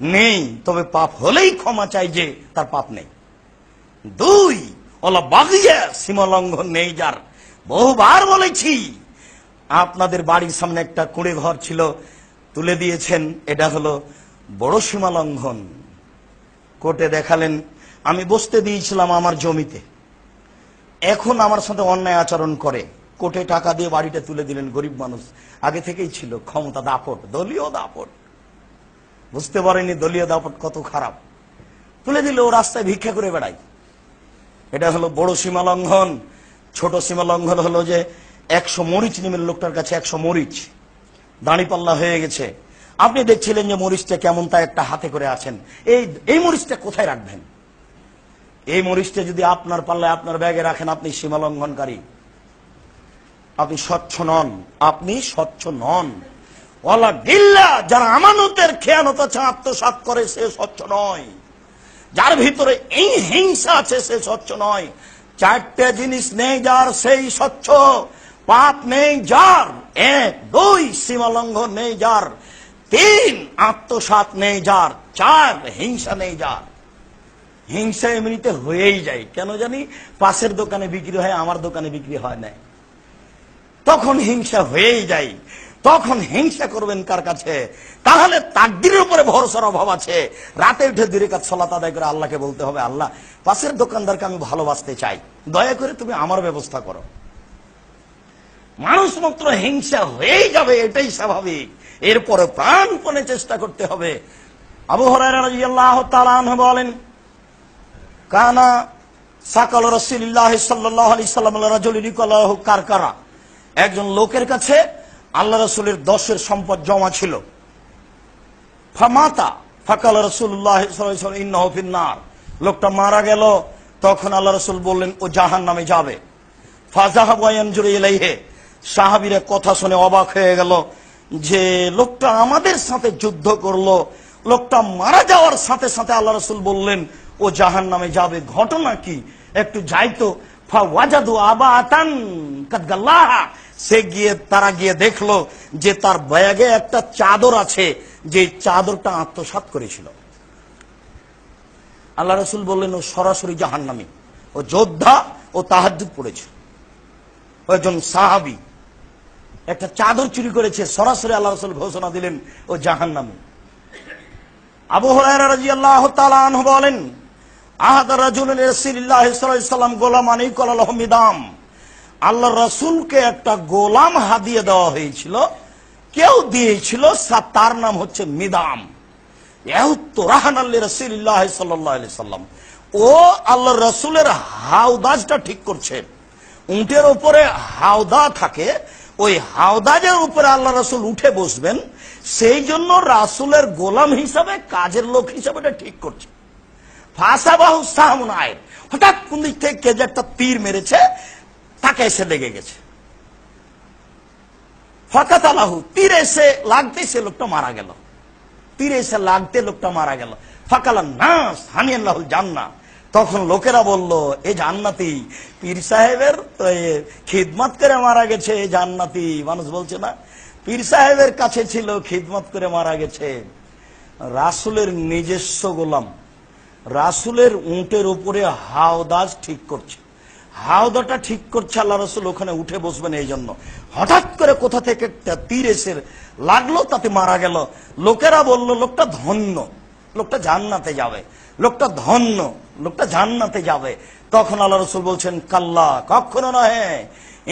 নেই, তবে পাপ হলেই ক্ষমা চাই যে তার পাপ নেই। দুই ওলা বাগিয়া সীমা লঙ্ঘন নেই যার। বহুবার বলেছি, আপনাদের বাড়ির সামনে একটা কুড়ে ঘর ছিল, তুলে দিয়েছেন, এটা হলো বড় সীমা লঙ্ঘন কোর্টে দেখালেন, আমি বসতে দিয়েছিলাম আমার জমিতে। এখন আমার সাথে অন্যায় আচরণ করে। কোটে টাকা দিয়ে বাড়িটা তুলে দিলেন গরিব মানুষ। আগে থেকেই ছিল ক্ষমতা দাপট, দলীয় দাপট। বুঝতে পারেনি দলীয় দাপট কত খারাপ। তুলে দিলে ও রাস্তায় ভিক্ষা করে বেড়াই এটা হলো বড় সীমা লঙ্ঘন। ছোট সীমা লঙ্ঘন হলো যে একশো মরিচ নিমের লোকটার কাছে একশো মরিচ। দাঁড়িপাল্লা হয়ে গেছে। আপনি দেখছিলেন যে মরিচটা কেমন তা একটা হাতে করে আছেন। এই এই মরিচটা কোথায় রাখবেন? এই মরিচটা যদি আপনার পাল্লায় আপনার ব্যাগে রাখেন, আপনি সীমা লঙ্ঘনকারী। আপনি স্বচ্ছ নন। আপনি স্বচ্ছ নন। যারা আমানতের খেয়ানত আছে আত্মসাত করে, সে স্বচ্ছ নয়। যার ভিতরে এই হিংসা আছে, সে স্বচ্ছ নয়। চারটে জিনিস নেই যার, সেই স্বচ্ছ। পাপ নেই যার, এক, দুই সীমালঙ্ঘন নেই যার। তিন আত্মসাত নেই যার। চার, হিংসা নেই যার। হিংসা এমনিতে হয়েই যায়। কেন জানি? পাশের দোকানে বিক্রি হয়, আমার দোকানে বিক্রি হয় না তখন হিংসা হয়েই যায়। তখন হিংসা করবেন কার কাছে? তাহলে তাকদিরের উপরে ভরসার অভাব আছে। রাতে উঠে দূরে কাজ সলাত আদায় করে আল্লাহকে বলতে হবে, আল্লাহ, পাশের দোকানদারকে আমি ভালোবাসতে চাই। দয়া করে তুমি আমার ব্যবস্থা করো। মানুষ মাত্র হিংসা হয়েই যাবে, এটাই স্বাভাবিক। এরপরে প্রাণপণে চেষ্টা করতে হবে। আবু হরাইরা রাদিয়াল্লাহু তাআলা বলেন, কানা সাকাল রসুলিল্লাহ সাল্লাহ আলি সাল্লাম রাজুল কারকারা। একজন লোকের কাছে আল্লাহ রসুলের দশের সম্পদ জমা ছিল। ফামাতা, ফাকাল রসুল্লাহ ইন্নার লোকটা মারা গেল, তখন আল্লাহ রসুল বললেন, ও জাহান নামে যাবে। সাহাবিরা কথা শুনে অবাক হয়ে গেল যে লোকটা আমাদের সাথে যুদ্ধ করল, লোকটা মারা যাওয়ার সাথে সাথে আল্লাহ রসুল বললেন, ও জাহান নামে যাবে, ঘটনা কি? একটু যাইতো। ওয়াজাদু আবা আতান কাদগাল্লাহা সে গিয়ে, তারা গিয়ে দেখল যে তার ব্যাগে একটা চাদর আছে, যে চাদরটা আত্মসাত করেছিল। আল্লাহ রসুল বললেন, ও সরাসরি জাহান্নামী। ও যোদ্ধা ও তাহাজুদ পড়েছে। একজন সাহাবি। একটা চাদর চুরি করেছে, সরাসরি আল্লাহ রসুল ঘোষণা দিলেন, ও জাহান্নামী। আবু আনহু বলেন, আহাদ রাজুল গোলাম আনিকুল মিদাম। আল্লাহ রসুলকে একটা গোলাম হাদিয়ে দেওয়া হয়েছিল। কেউ দিয়েছিল তার নাম হচ্ছে মিদাম। সাল্লাম। ও আল্লাহ রসুলের হাউদাজটা ঠিক করছে। উঁটের উপরে হাওদা থাকে, ওই হাওদাজের উপরে আল্লাহ রসুল উঠে বসবেন। সেই জন্য রাসুলের গোলাম হিসাবে, কাজের লোক হিসাবে ঠিক করছে। ফাঁসাবাহু সাহমুন আয়ের হঠাৎ কোন দিক থেকে কে যে একটা তীর মেরেছে তাকে এসে লেগে গেছে। ফাঁকাত আলাহু তীর এসে লাগতে সে লোকটা মারা গেল। তীর এসে লাগতে লোকটা মারা গেল। ফাঁকালা না হানি আল্লাহুল জান্না তখন লোকেরা বলল, এ জান্নাতি, পীর সাহেবের তো এ, খিদমত করে মারা গেছে, এ জান্নাতি। মানুষ বলছে, না, পীর সাহেবের কাছে ছিল, খিদমত করে মারা গেছে। রাসুলের নিজস্ব গোলাম। রাসুলের উঁটের উপরে হাওদাজ ঠিক করছে। হাওদাটা ঠিক করছে আল্লাহ রসুল, ওখানে উঠে বসবেন এই জন্য হঠাৎ করে কোথা থেকে একটা তীর এসে লাগল, তাতে মারা গেল। লোকেরা বলল, লোকটা ধন্য, লোকটা জান্নাতে যাবে, লোকটা ধন্য, লোকটা জান্নাতে যাবে। তখন আল্লাহ রসুল বলছেন, কাল্লা, কখনো নহে,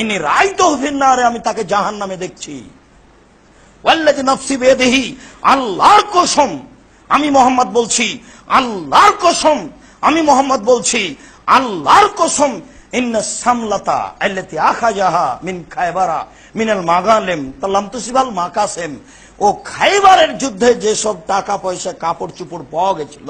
ইনি রায় তো না রে আমি তাকে জাহান নামে দেখছি আল্লাহর কসম, আমি মোহাম্মদ বলছি, আল্লাহর কসম, আমি মোহাম্মদ বলছি, আল্লাহর কসম যুদ্ধে যেসব টাকা পয়সা কাপড় চুপড় পাওয়া গেছিল,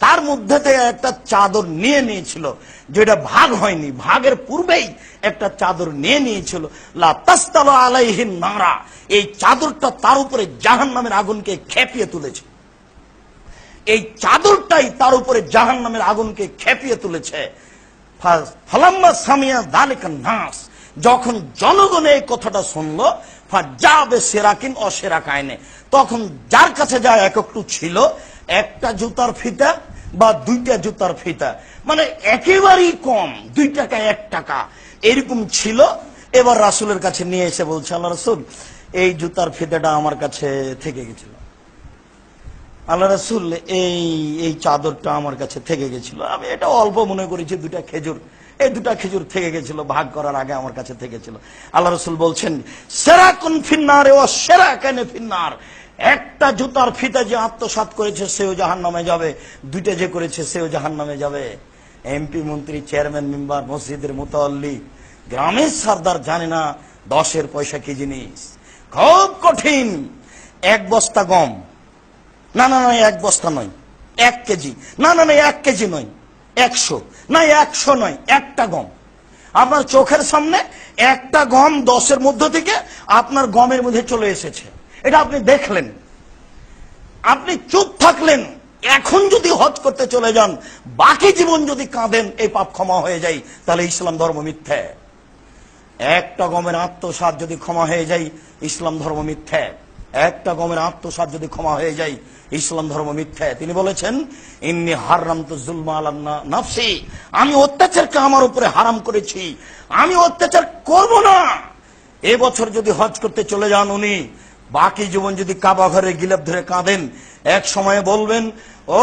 তার মধ্যে থেকে একটা চাদর নিয়ে নিয়েছিল, যেটা ভাগ হয়নি, ভাগের পূর্বেই একটা চাদর নিয়ে নিয়েছিল। লা তাস্তালো আলাইহিন নারা। এই চাদরটা তার উপরে জাহান নামের আগুনকে খেপিয়ে তুলেছে। এই চাদরটাই তার উপরে জাহান নামের আগুনকে খেপিয়ে তুলেছে। যখন জনগণ এই কথাটা শুনলো যাবে সেরাকিন অসেরা কায়নে। তখন যার কাছে যা এক একটু ছিল, একটা জুতার ফিতা বা দুইটা জুতার ফিতা। মানে একেবারেই কম, দুই টাকা, এক টাকা। এরকম ছিল। এবার রাসুলের কাছে নিয়ে এসে বলছে, আল্লাহ রাসুল, এই জুতার ফিতাটা আমার কাছে থেকে গেছিল। আল্লাহ রাসুল এই এই চাদরটা আমার কাছে থেকে গেছিল। আমি এটা অল্প মনে করেছি, দুটা খেজুর। এই দুটা খেজুর থেকে গেছিল, ভাগ করার আগে আমার কাছে থেকেছিল আল্লাহ রসুল বলছেন সেরা কোন ফিন্নার ও সেরা কেন ফিন্নার। একটা জুতার ফিতা যে আত্মসাত করেছে, সেও জাহান নামে যাবে। দুইটা যে করেছে, সেও জাহান নামে যাবে এমপি মন্ত্রী, চেয়ারম্যান, মেম্বার, মসজিদের মোতাল্লি, গ্রামের সর্দার জানে না দশের পয়সা কি জিনিস। খুব কঠিন। এক বস্তা গম। না না না, এক বস্তা নয়। এক কেজি। না না না, এক কেজি নয়। একশো। না, একশো নয়, একটা গম। আপনার চোখের সামনে একটা গম দশের মধ্য থেকে আপনার গমের মধ্যে চলে এসেছে। এটা আপনি দেখলেন। আপনি চুপ থাকলেন। এখন যদি হজ করতে চলে যান, বাকি জীবন যদি কাঁদেন, এই পাপ ক্ষমা হয়ে যায়। তাহলে ইসলাম ধর্ম মিথ্যে। একটা গমের আত্মসাত যদি ক্ষমা হয়ে যায়, ইসলাম ধর্ম মিথ্যে। একটা গমের আত্মসাত যদি ক্ষমা হয়ে যায় ইসলাম ধর্ম মিথ্যা। তিনি বলেছেন, ইন্নি হারাম তো নাফসি। আমি অত্যাচারকে আমার উপরে হারাম করেছি। আমি অত্যাচার করব না। এবছর যদি হজ করতে চলে যান উনি, বাকি জীবন যদি কাবা ঘরে গিলাপ ধরে কাঁদেন, এক সময় বলবেন, ও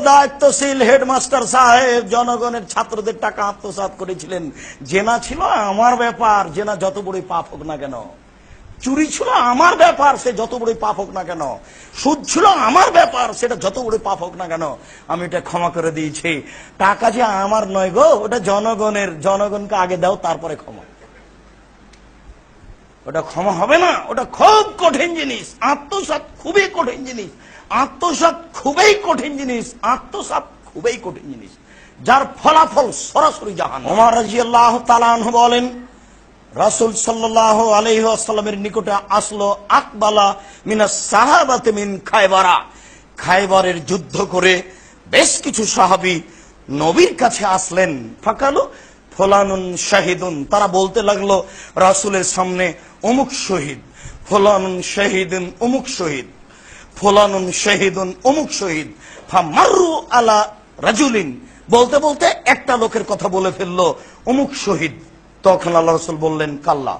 দায়িত্বশীল হেডমাস্টার সাহেব, জনগণের ছাত্রদের টাকা আত্মসাৎ করেছিলেন। জেনা ছিল আমার ব্যাপার, জেনা যত বড়ই পাপ হোক না কেন। চুরি ছিল আমার ব্যাপার, সে যত বড়ই পাপ হোক না কেন। সুদ ছিল আমার ব্যাপার, সেটা যত বড়ই পাপ হোক না কেন। আমি এটা ক্ষমা করে দিয়েছি। টাকা যে আমার নয় গো, ওটা জনগণের, জনগণকে আগে দাও, তারপরে ক্ষমা। ওটা ক্ষমা হবে না, ওটা খুব কঠিন জিনিস। আত্মসাত খুবই কঠিন জিনিস। আত্মসাত খুবই কঠিন জিনিস। আত্মসাত খুবই কঠিন জিনিস। যার ফলাফল সরাসরি জাহান ওমর রাজিয়াল্লাহ বলেন রাসূল সাল্লাল্লাহু আলাইহি ওয়াসাল্লামের নিকটে আসলো আকবালা মিনা সাহাবাতে মিন খায়বারা খায়বারের যুদ্ধ করে বেশ কিছু সাহাবী নবীর কাছে আসলেন। ফাকালু ফলানুন শাহিদুন। তারা বলতে লাগল, রাসূলের সামনে অমুক শহীদ, ফলানুন শাহিদুন অমুক শহীদ, ফলানুন শাহিদুন অমুক শহীদ। ফামারু আলা রাজুলিন। বলতে বলতে একটা লোকের কথা বলে ফেলল, অমুক শহীদ। তখন আল্লাহ রসুল বললেন, কাল্লা,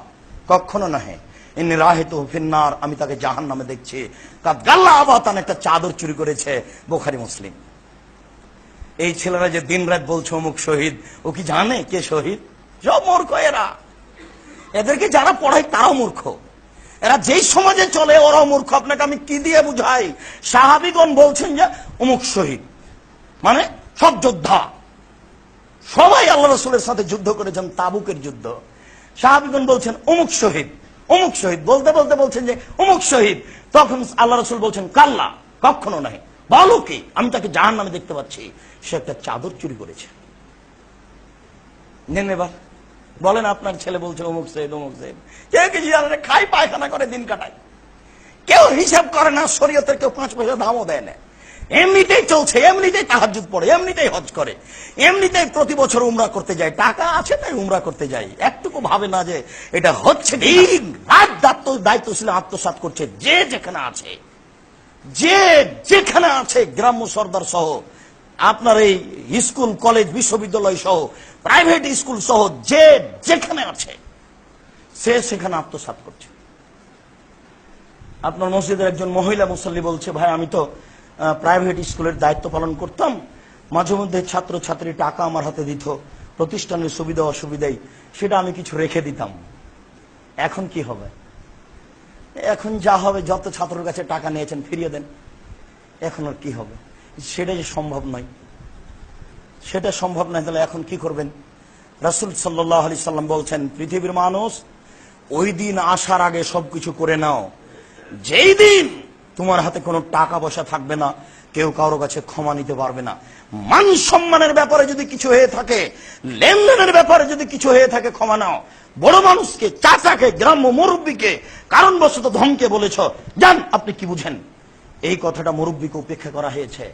কখনো নহে। ইনি রাহিত ফিন্নার, আমি তাকে জাহান নামে দেখছি। কাদ গাল্লা আবাতান, একটা চাদর চুরি করেছে বোখারি মুসলিম। এই ছেলেরা যে দিন রাত বলছে, অমুক শহীদ। ও কি জানে কে শহীদ? সব মূর্খ এরা। এদেরকে যারা পড়ায় তারাও মূর্খ। এরা যেই সমাজে চলে, ওরাও মূর্খ। আপনাকে আমি কি দিয়ে বুঝাই? সাহাবিগণ বলছেন যে, অমুক শহীদ। মানে সব যোদ্ধা। সবাই আল্লাহ রসুলের সাথে যুদ্ধ করেছেন তাবুকের যুদ্ধ। সাহাবিগণ বলছেন, অমুক শহীদ অমুক শহীদ। বলতে বলতে বলছেন যে, অমুক শহীদ। তখন আল্লাহ রসুল বলছেন, কাল্লা, কখনো নাই বলো কি? আমি তাকে জাহান নামে দেখতে পাচ্ছি। সে একটা চাদর চুরি করেছে। নেন এবার। বলেন, আপনার ছেলে বলছে অমুক শহীদ অমুক শহীদ। কেউ কিছু খাই পায়খানা করে, দিন কাটায়? কেউ হিসাব করে না, শরীয়তের কেউ পাঁচ পয়সা দামও দেয় না। এমনিতেই চলছে, এমনিতেই তাহাজুদ পড়ে, এমনিতেই হজ করে, এমনিতেই প্রতি বছর উমরা করতে যায়। টাকা আছে তাই উমরা করতে যাই। একটুকু ভাবে না যে এটা হচ্ছে দিন, রাত দায়িত্ব দায়িত্বশীল আত্মসাত করছে যে যেখানে আছে। যে যেখানে আছে, গ্রাম্য সর্দার সহ, আপনার এই স্কুল, কলেজ, বিশ্ববিদ্যালয় সহ, প্রাইভেট স্কুল সহ, যে যেখানে আছে, সে সেখানে আত্মসাত করছে। আপনার মসজিদের একজন মহিলা মুসল্লি বলছে, ভাই, আমি তো প্রাইভেট স্কুলের দায়িত্ব পালন করতাম। মাঝে মধ্যে ছাত্র ছাত্রী টাকা আমার হাতে দিত। প্রতিষ্ঠানের সুবিধা অসুবিধাই সেটা আমি কিছু রেখে দিতাম। এখন কি হবে? এখন যা হবে, যত ছাত্রের কাছে টাকা নিয়েছেন ফিরিয়ে দেন। এখন আর কি হবে? সেটা যে সম্ভব নয়। সেটা সম্ভব নয়, তাহলে এখন কি করবেন? রাসুল সাল্লাহ আলি সাল্লাম বলছেন, পৃথিবীর মানুষ ওই দিন আসার আগে সবকিছু করে নাও। যেই দিন তোমার হাতে কোনো টাকা পয়সা থাকবে না, কেউ কারও কাছে ক্ষমা নিতে পারবে না। মান সম্মানের ব্যাপারে যদি কিছু হয়ে থাকে, লেনদেনের ব্যাপারে যদি কিছু হয়ে থাকে, ক্ষমা নাও। বড় মানুষকে, চাচাকে, গ্রাম্য মুরব্বীকে, কারণবশত ধমকে বলেছ, যান, আপনি কি বুঝেন? এই কথাটা মুরব্বীকে উপেক্ষা করা হয়েছে।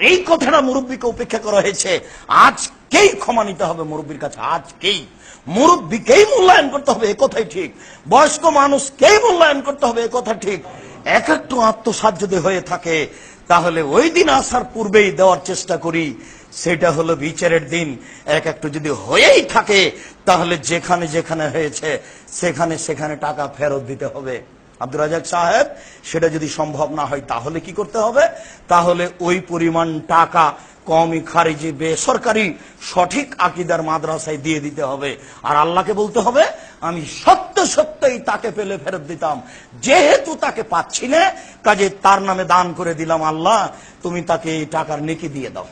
এই কথাটা মুরব্বীকে উপেক্ষা করা হয়েছে। আজকেই ক্ষমা নিতে হবে মুরব্বীর কাছে, আজকেই। মুরব্বীকেই মূল্যায়ন করতে হবে, এ কথাই ঠিক। বয়স্ক মানুষকেই মূল্যায়ন করতে হবে, এ কথা ঠিক। এক একটু আত্মসাত যদি হয়ে থাকে, তাহলে ওই দিন আসার পূর্বেই দেওয়ার চেষ্টা করি। সেটা হলো বিচারের দিন। এক একটু যদি হয়েই থাকে, তাহলে যেখানে যেখানে হয়েছে, সেখানে সেখানে টাকা ফেরত দিতে হবে। আব্দুল রাজাক সাহেব, সেটা যদি সম্ভব না হয়, তাহলে কি করতে হবে? তাহলে ওই পরিমাণ টাকা কমই খারিজি বেসরকারি সঠিক আকিদার মাদ্রাসায় দিয়ে দিতে হবে। আর আল্লাহকে বলতে হবে আমি সত্য সত্যই তাকে পেলে ফেরত দিতাম। যেহেতু তাকে পাচ্ছি না, কাজে তার নামে দান করে দিলাম আল্লাহ, তুমি তাকে এই টাকার নেকি দিয়ে দাও।